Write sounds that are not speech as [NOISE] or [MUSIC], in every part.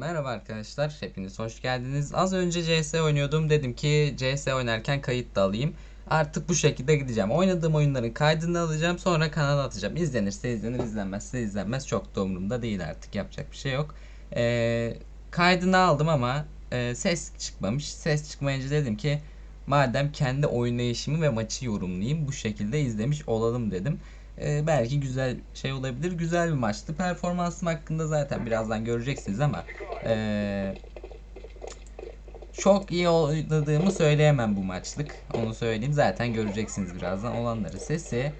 Merhaba arkadaşlar, hepiniz hoş geldiniz. Az önce CS oynuyordum. Dedim ki CS oynarken kayıt da alayım. Artık bu şekilde gideceğim. Oynadığım oyunların kaydını alacağım. Sonra kanala atacağım. İzlenirse izlenir, izlenmezse izlenmez. Çok da umurumda değil artık. Yapacak bir şey yok. Ee, kaydını aldım ama e, ses çıkmamış. Ses çıkmayınca dedim ki madem kendi oynayışımı ve maçı yorumlayayım. Bu şekilde izlemiş olalım dedim. Ee, belki güzel şey olabilir. Güzel bir maçtı. Performansım hakkında zaten birazdan göreceksiniz ama ee, çok iyi oynadığımı söyleyemem bu maçlık. Onu söyleyeyim. Zaten göreceksiniz birazdan olanları. Sesi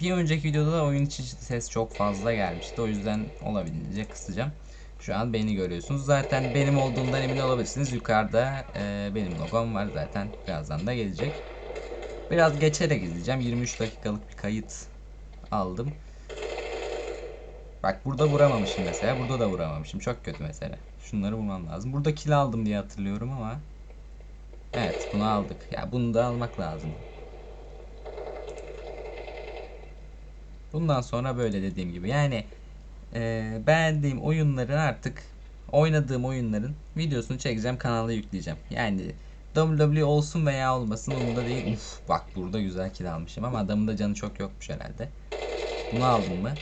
bir önceki videoda da oyun içi ses çok fazla gelmişti. O yüzden olabildiğince kısacağım. Şu an beni görüyorsunuz. Zaten benim olduğundan emin olabilirsiniz. Yukarıda ee, benim logom var zaten. Birazdan da gelecek. Biraz geçerek izleyeceğim. 23 dakikalık bir kayıt aldım. Bak burada vuramamışım mesela. Burada da vuramamışım. Çok kötü mesela. Şunları vurmam lazım. Burada kill aldım diye hatırlıyorum ama. Evet bunu aldık. Ya bunu da almak lazım. Bundan sonra böyle dediğim gibi. Yani e, beğendiğim oyunların artık oynadığım oyunların videosunu çekeceğim kanala yükleyeceğim. Yani WWE olsun veya olmasın umurumda değil. Uf bak burada güzel kill almışım ama adamın da canı çok yokmuş herhalde. Bunu aldım mı?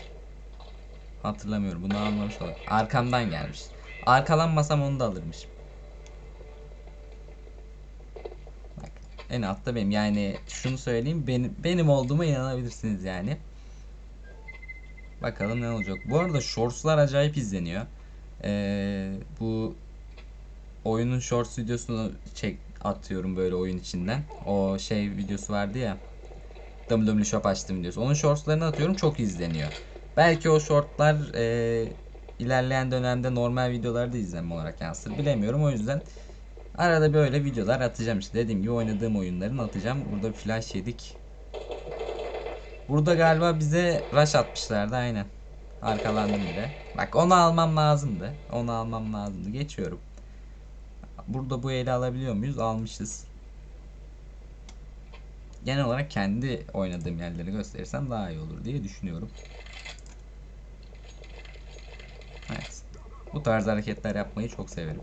Hatırlamıyorum. Bunu almamış olur. Arkamdan gelmiş. Arkalanmasam onu da alırmışım. Bak en altta benim. Yani şunu söyleyeyim. Benim, benim olduğuma inanabilirsiniz yani. Bakalım ne olacak. Bu arada shortslar acayip izleniyor. Ee, bu oyunun shorts videosunu çek atıyorum böyle oyun içinden. O şey videosu vardı ya. WWE Shop açtım videosu. Onun shortslarını atıyorum çok izleniyor. Belki o shortlar e, ilerleyen dönemde normal videolarda izlenme olarak yansır. Bilemiyorum o yüzden arada böyle videolar atacağım işte. Dediğim gibi oynadığım oyunların atacağım. Burada bir flash yedik. Burada galiba bize rush atmışlardı aynen. Arkalandım bile. Bak onu almam lazımdı. Onu almam lazımdı. Geçiyorum. Burada bu eli alabiliyor muyuz? Almışız. Genel olarak kendi oynadığım yerleri gösterirsem daha iyi olur diye düşünüyorum. Evet. Bu tarz hareketler yapmayı çok severim.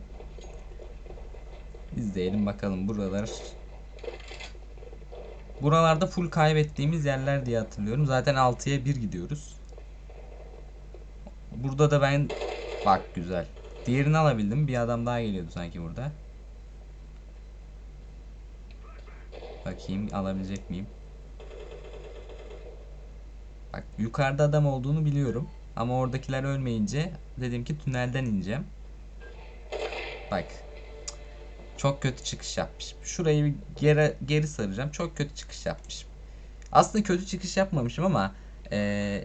İzleyelim bakalım buralar. Buralarda full kaybettiğimiz yerler diye hatırlıyorum. Zaten 6'ya 1 gidiyoruz. Burada da ben bak güzel. Diğerini alabildim. Bir adam daha geliyordu sanki burada. Bakayım alabilecek miyim? Bak yukarıda adam olduğunu biliyorum. Ama oradakiler ölmeyince dedim ki tünelden ineceğim. Bak. Çok kötü çıkış yapmışım. Şurayı bir geri, geri saracağım. Çok kötü çıkış yapmışım. Aslında kötü çıkış yapmamışım ama e,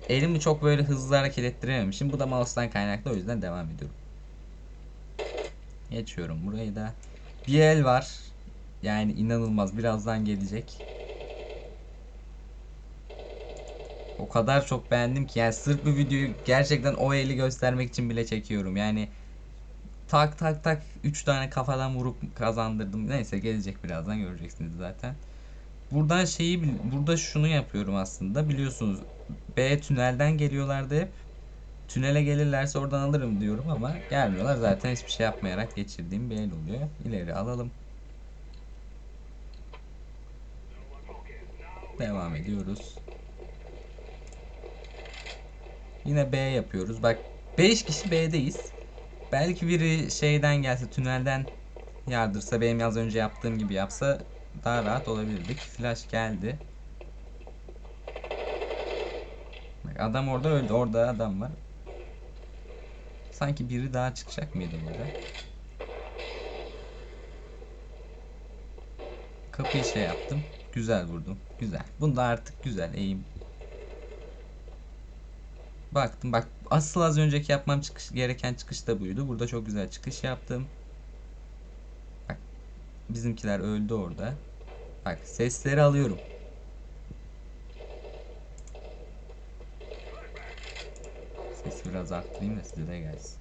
elimi çok böyle hızlı hareket ettirememişim. Bu da mouse'dan kaynaklı o yüzden devam ediyorum. Geçiyorum burayı da. Bir el var. Yani inanılmaz. Birazdan gelecek. O kadar çok beğendim ki yani sırf bu videoyu gerçekten o eli göstermek için bile çekiyorum. Yani tak tak tak 3 tane kafadan vurup kazandırdım. Neyse gelecek birazdan göreceksiniz zaten. Buradan şeyi burada şunu yapıyorum aslında. Biliyorsunuz B tünelden geliyorlardı hep. Tünele gelirlerse oradan alırım diyorum ama gelmiyorlar. Zaten hiçbir şey yapmayarak geçirdiğim bir el oluyor. İleri alalım. Devam ediyoruz. Yine B yapıyoruz. Bak 5 kişi B'deyiz. Belki biri şeyden gelse tünelden yardırsa benim az önce yaptığım gibi yapsa daha rahat olabilirdik. Flash geldi. Adam orada öldü. Orada adam var. Sanki biri daha çıkacak mıydı burada? Kapıyı şey yaptım. Güzel vurdum. Güzel. Bunda artık güzel eğim. Baktım bak asıl az önceki yapmam çıkış, gereken çıkış da buydu. Burada çok güzel çıkış yaptım. Bak bizimkiler öldü orada. Bak sesleri alıyorum. Sesi biraz arttırayım da size de gelsin.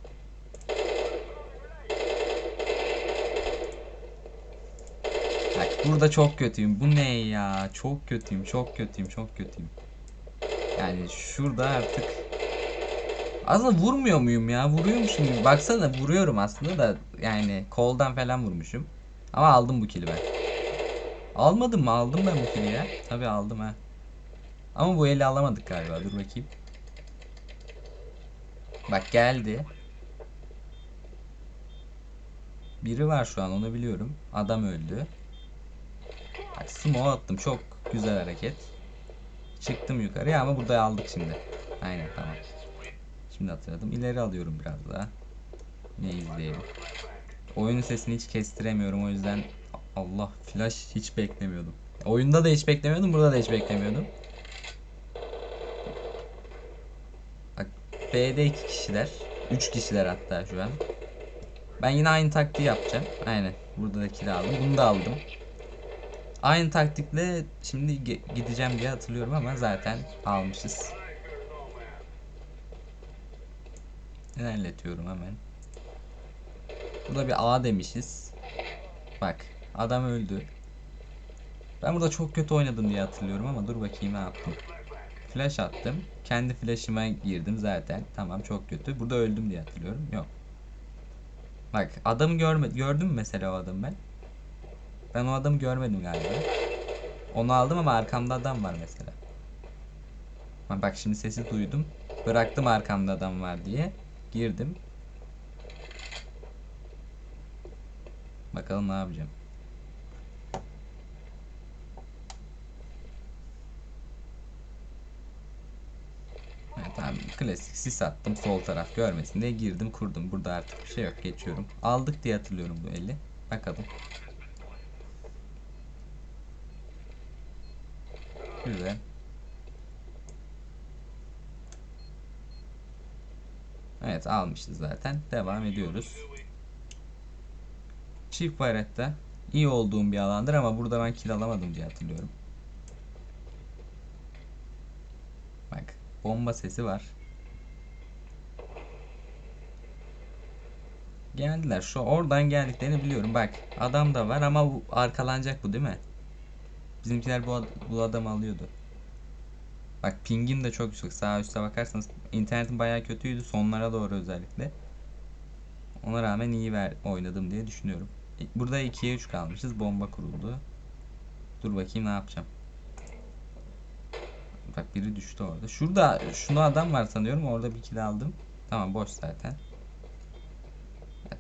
Bak burada çok kötüyüm. Bu ne ya? Çok kötüyüm, çok kötüyüm, çok kötüyüm. Yani şurada artık Aslında vurmuyor muyum ya? Vuruyormuşum gibi. Baksana vuruyorum aslında da yani koldan falan vurmuşum. Ama aldım bu kili ben. Almadım mı? Aldım ben bu kili ya. Tabii aldım ha. Ama bu eli alamadık galiba. Dur bakayım. Bak geldi. Biri var şu an onu biliyorum. Adam öldü. Bak smoke attım. Çok güzel hareket. Çıktım yukarıya ama burada aldık şimdi. Aynen tamam. Şimdi hatırladım. İleri alıyorum biraz daha. Ne izleyelim. Oyunun sesini hiç kestiremiyorum o yüzden Allah flash hiç beklemiyordum. Oyunda da hiç beklemiyordum, burada da hiç beklemiyordum. Bak B'de iki kişiler. Üç kişiler hatta şu an. Ben yine aynı taktiği yapacağım. Aynen. Burada da kill aldım. Bunu da aldım. Aynı taktikle şimdi gideceğim diye hatırlıyorum ama zaten almışız. İlerletiyorum hemen. Burada bir A demişiz. Bak adam öldü. Ben burada çok kötü oynadım diye hatırlıyorum ama dur bakayım ne yaptım. Flash attım. Kendi flash'ıma girdim zaten. Tamam çok kötü. Burada öldüm diye hatırlıyorum. Yok. Bak adamı görme gördüm mü mesela o adamı ben? Ben o adamı görmedim galiba. Onu aldım ama arkamda adam var mesela. Bak şimdi sesi duydum. Bıraktım arkamda adam var diye. Girdim. Bakalım ne yapacağım. Evet, tamam klasik sis attım sol taraf görmesin diye girdim kurdum. Burada artık bir şey yok geçiyorum. Aldık diye hatırlıyorum bu eli. Bakalım. Güzel. Evet almışız zaten. Devam ediyoruz. Çift bayrakta iyi olduğum bir alandır ama burada ben kill alamadım diye hatırlıyorum. Bak bomba sesi var. Geldiler. Şu oradan geldiklerini biliyorum. Bak adam da var ama bu, arkalanacak bu değil mi? Bizimkiler bu, ad- bu adamı alıyordu. Bak pingim de çok yüksek. Sağ üstte bakarsanız internetim bayağı kötüydü sonlara doğru özellikle. Ona rağmen iyi ver oynadım diye düşünüyorum. E, Burada 2'ye 3 kalmışız. Bomba kuruldu. Dur bakayım ne yapacağım. Bak biri düştü orada. Şurada şunu adam var sanıyorum. Orada bir kill aldım. Tamam boş zaten.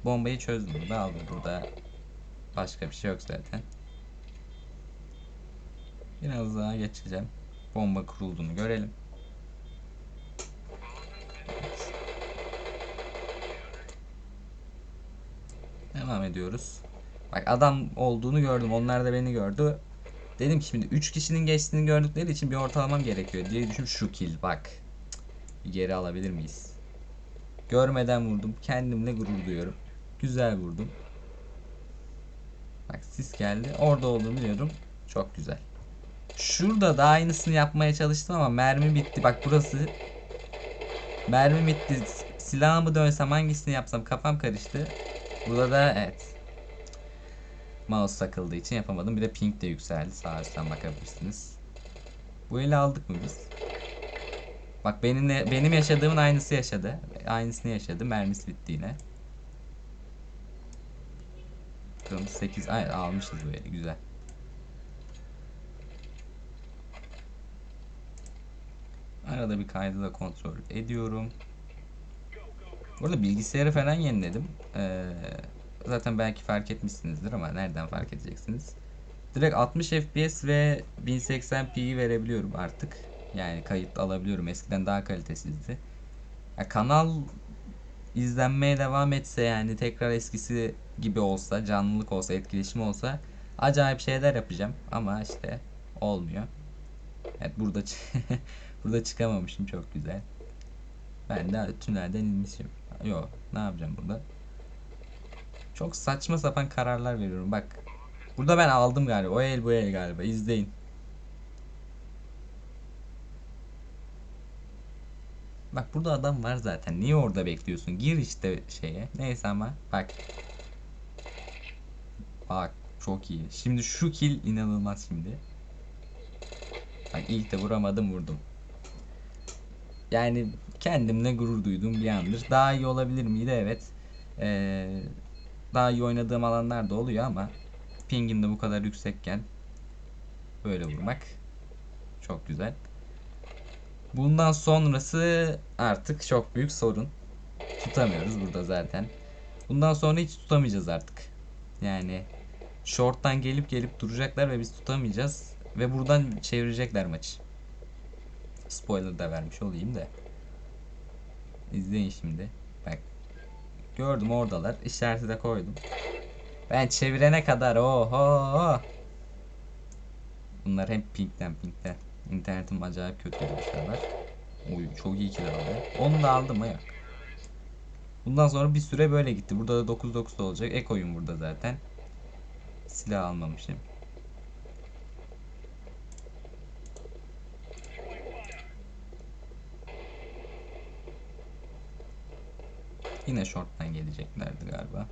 Bombayı çözdüm. Burada aldım. Burada başka bir şey yok zaten. Biraz daha geçeceğim. Bomba kurulduğunu görelim. Devam ediyoruz. Bak adam olduğunu gördüm. Onlar da beni gördü. Dedim ki şimdi 3 kişinin geçtiğini gördükleri için bir ortalamam gerekiyor diye düşün şu kill bak. Bir geri alabilir miyiz? Görmeden vurdum. Kendimle gurur duyuyorum. Güzel vurdum. Bak sis geldi. Orada olduğunu biliyorum. Çok güzel. Şurada da aynısını yapmaya çalıştım ama mermi bitti. Bak burası mermi bitti. Silahımı dönsem hangisini yapsam kafam karıştı. Burada da evet. Mouse takıldığı için yapamadım. Bir de ping de yükseldi. Sağ üstten bakabilirsiniz. Bu eli aldık mı biz? Bak benimle benim yaşadığımın aynısı yaşadı. Aynısını yaşadı. Mermisi bitti yine. Bakalım 8 ay almışız eli güzel. Arada bir kaydı da kontrol ediyorum. Burada bilgisayarı falan yeniledim. Ee, zaten belki fark etmişsinizdir ama nereden fark edeceksiniz? Direkt 60 FPS ve 1080p'yi verebiliyorum artık. Yani kayıt alabiliyorum. Eskiden daha kalitesizdi. Ya kanal izlenmeye devam etse yani tekrar eskisi gibi olsa, canlılık olsa, etkileşim olsa acayip şeyler yapacağım ama işte olmuyor. Evet burada [LAUGHS] burada çıkamamışım çok güzel. Ben de tünelden inmişim. Yok ne yapacağım burada? Çok saçma sapan kararlar veriyorum bak. Burada ben aldım galiba. O el bu el galiba. İzleyin. Bak burada adam var zaten. Niye orada bekliyorsun? Gir işte şeye. Neyse ama bak. Bak çok iyi. Şimdi şu kill inanılmaz şimdi. Bak ilk de vuramadım vurdum. yani kendimle gurur duyduğum bir andır. Daha iyi olabilir miydi? Evet. Ee, daha iyi oynadığım alanlar da oluyor ama pingin de bu kadar yüksekken böyle vurmak çok güzel. Bundan sonrası artık çok büyük sorun. Tutamıyoruz burada zaten. Bundan sonra hiç tutamayacağız artık. Yani short'tan gelip gelip duracaklar ve biz tutamayacağız. Ve buradan çevirecekler maçı. Spoiler da vermiş olayım da. İzleyin şimdi. Bak. Gördüm oradalar. İşareti de koydum. Ben çevirene kadar oho. Bunlar hep pinkten pinkten. İnternetim acayip kötü şeyler. Oy çok iyi kiler aldı. Onu da aldım ya. Bundan sonra bir süre böyle gitti. Burada da 9-9 olacak. Ek oyun burada zaten. Silah almamışım. Yine short'tan geleceklerdi galiba.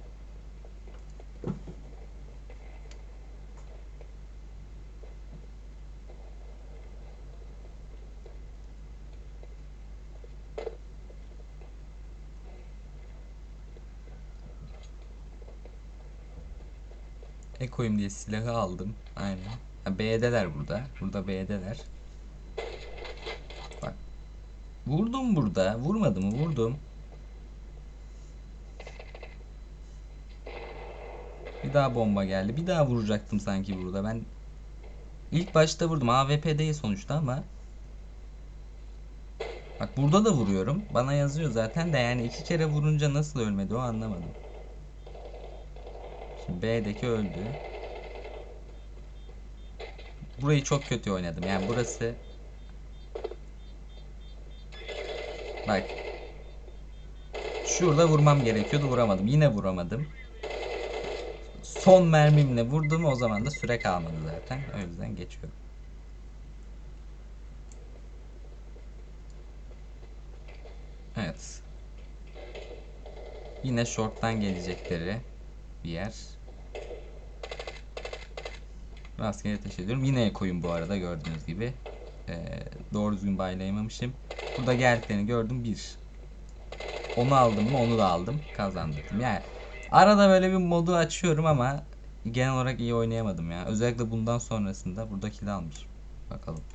Ekoyum diye silahı aldım. Aynen. Ha, B'deler burada. Burada B'deler. Bak. Vurdum burada. Vurmadım mı? Vurdum. Bir daha bomba geldi. Bir daha vuracaktım sanki burada. Ben ilk başta vurdum. AWP değil sonuçta ama Bak burada da vuruyorum. Bana yazıyor zaten de yani iki kere vurunca nasıl ölmedi o anlamadım. Şimdi B'deki öldü. Burayı çok kötü oynadım. Yani burası Bak. Şurada vurmam gerekiyordu. Vuramadım. Yine vuramadım. Son mermimle vurdum. O zaman da süre kalmadı zaten. O yüzden geçiyorum. Evet. Yine short'tan gelecekleri bir yer. Rastgele ateş ediyorum. Yine koyun bu arada gördüğünüz gibi. Ee, doğru düzgün baylayamamışım. Burada geldiklerini gördüm. Bir. Onu aldım mı onu da aldım. Kazandırdım. Yani arada böyle bir modu açıyorum ama genel olarak iyi oynayamadım ya. Özellikle bundan sonrasında buradaki de almış. Bakalım.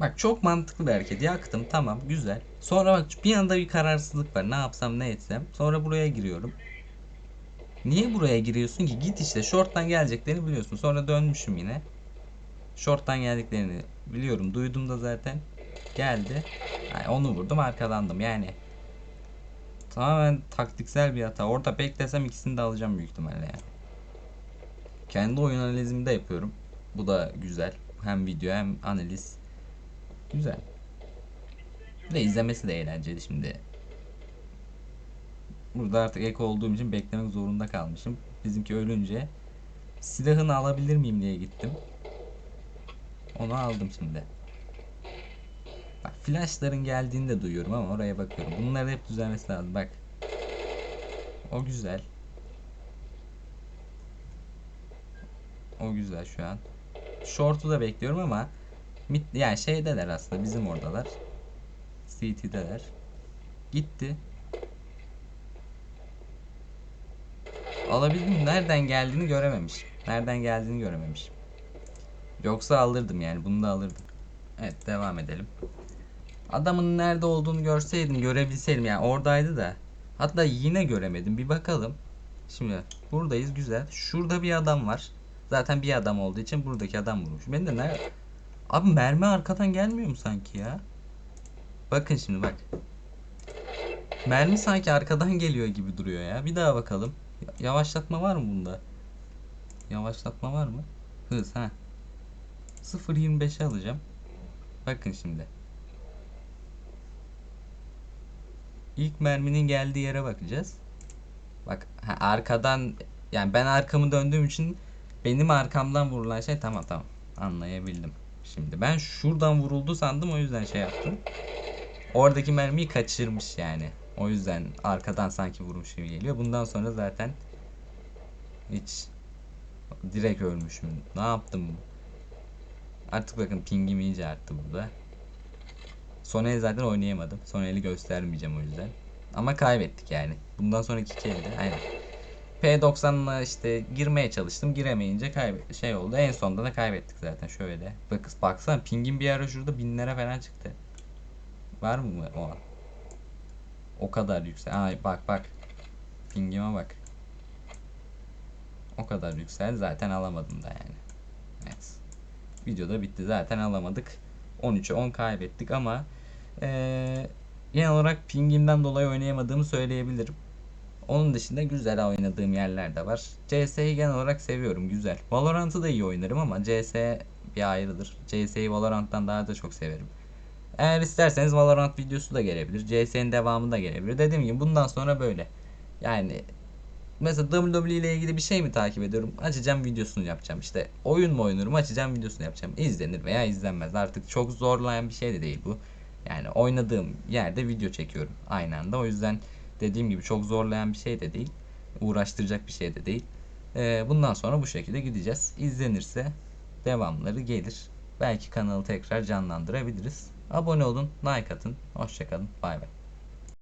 Bak çok mantıklı bir hareket. Yaktım tamam güzel. Sonra bak bir anda bir kararsızlık var. Ne yapsam ne etsem. Sonra buraya giriyorum. Niye buraya giriyorsun ki? Git işte. Short'tan geleceklerini biliyorsun. Sonra dönmüşüm yine. Short'tan geldiklerini biliyorum. Duydum da zaten. Geldi. Yani onu vurdum arkadandım. Yani tamamen taktiksel bir hata. Orada beklesem ikisini de alacağım büyük ihtimalle yani. Kendi oyun analizimi de yapıyorum. Bu da güzel. Hem video hem analiz. Güzel. Ve izlemesi de eğlenceli şimdi. Burada artık ek olduğum için beklemek zorunda kalmışım. Bizimki ölünce silahını alabilir miyim diye gittim. Onu aldım şimdi. Bak flashların geldiğini de duyuyorum ama oraya bakıyorum. Bunları hep düzelmesi lazım. Bak. O güzel. O güzel şu an. Short'u da bekliyorum ama yani şeydeler aslında bizim oradalar. CT'deler. Gitti. Alabildim. Nereden geldiğini görememiş. Nereden geldiğini görememiş. Yoksa alırdım yani. Bunu da alırdım. Evet devam edelim. Adamın nerede olduğunu görseydim, görebilseydim yani oradaydı da. Hatta yine göremedim. Bir bakalım. Şimdi buradayız güzel. Şurada bir adam var. Zaten bir adam olduğu için buradaki adam vurmuş. Ben de nerede? Abi mermi arkadan gelmiyor mu sanki ya? Bakın şimdi bak. Mermi sanki arkadan geliyor gibi duruyor ya. Bir daha bakalım. Yavaşlatma var mı bunda? Yavaşlatma var mı? Hız ha. 0.25'e alacağım. Bakın şimdi. İlk merminin geldiği yere bakacağız. Bak ha, arkadan yani ben arkamı döndüğüm için benim arkamdan vurulan şey tamam tamam anlayabildim. Şimdi ben şuradan vuruldu sandım o yüzden şey yaptım. Oradaki mermiyi kaçırmış yani. O yüzden arkadan sanki vurmuş gibi geliyor. Bundan sonra zaten hiç direkt ölmüşüm. Ne yaptım? Artık bakın pingim iyice arttı burada. Son el zaten oynayamadım. Son eli göstermeyeceğim o yüzden. Ama kaybettik yani. Bundan sonraki iki elde aynen. P90'la işte girmeye çalıştım. Giremeyince kaybet şey oldu. En sonunda da kaybettik zaten şöyle. Bak baksana pingin bir ara şurada binlere falan çıktı. Var mı o an? O kadar yüksek. Ay bak bak. Pingime bak. O kadar yüksel zaten alamadım da yani. Evet. Videoda bitti zaten alamadık. 13'e 10 kaybettik ama eee genel olarak pingimden dolayı oynayamadığımı söyleyebilirim. Onun dışında güzel oynadığım yerler de var. CS'yi genel olarak seviyorum. Güzel. Valorant'ı da iyi oynarım ama CS bir ayrıdır. CS'yi Valorant'tan daha da çok severim. Eğer isterseniz Valorant videosu da gelebilir. CS'nin devamı da gelebilir. Dediğim gibi bundan sonra böyle. Yani mesela WWE ile ilgili bir şey mi takip ediyorum? Açacağım videosunu yapacağım. İşte oyun mu oynuyorum? Açacağım videosunu yapacağım. İzlenir veya izlenmez. Artık çok zorlayan bir şey de değil bu. Yani oynadığım yerde video çekiyorum aynı anda. O yüzden dediğim gibi çok zorlayan bir şey de değil. Uğraştıracak bir şey de değil. Ee, bundan sonra bu şekilde gideceğiz. İzlenirse devamları gelir. Belki kanalı tekrar canlandırabiliriz. Abone olun, like atın. Hoşçakalın. Bay bay.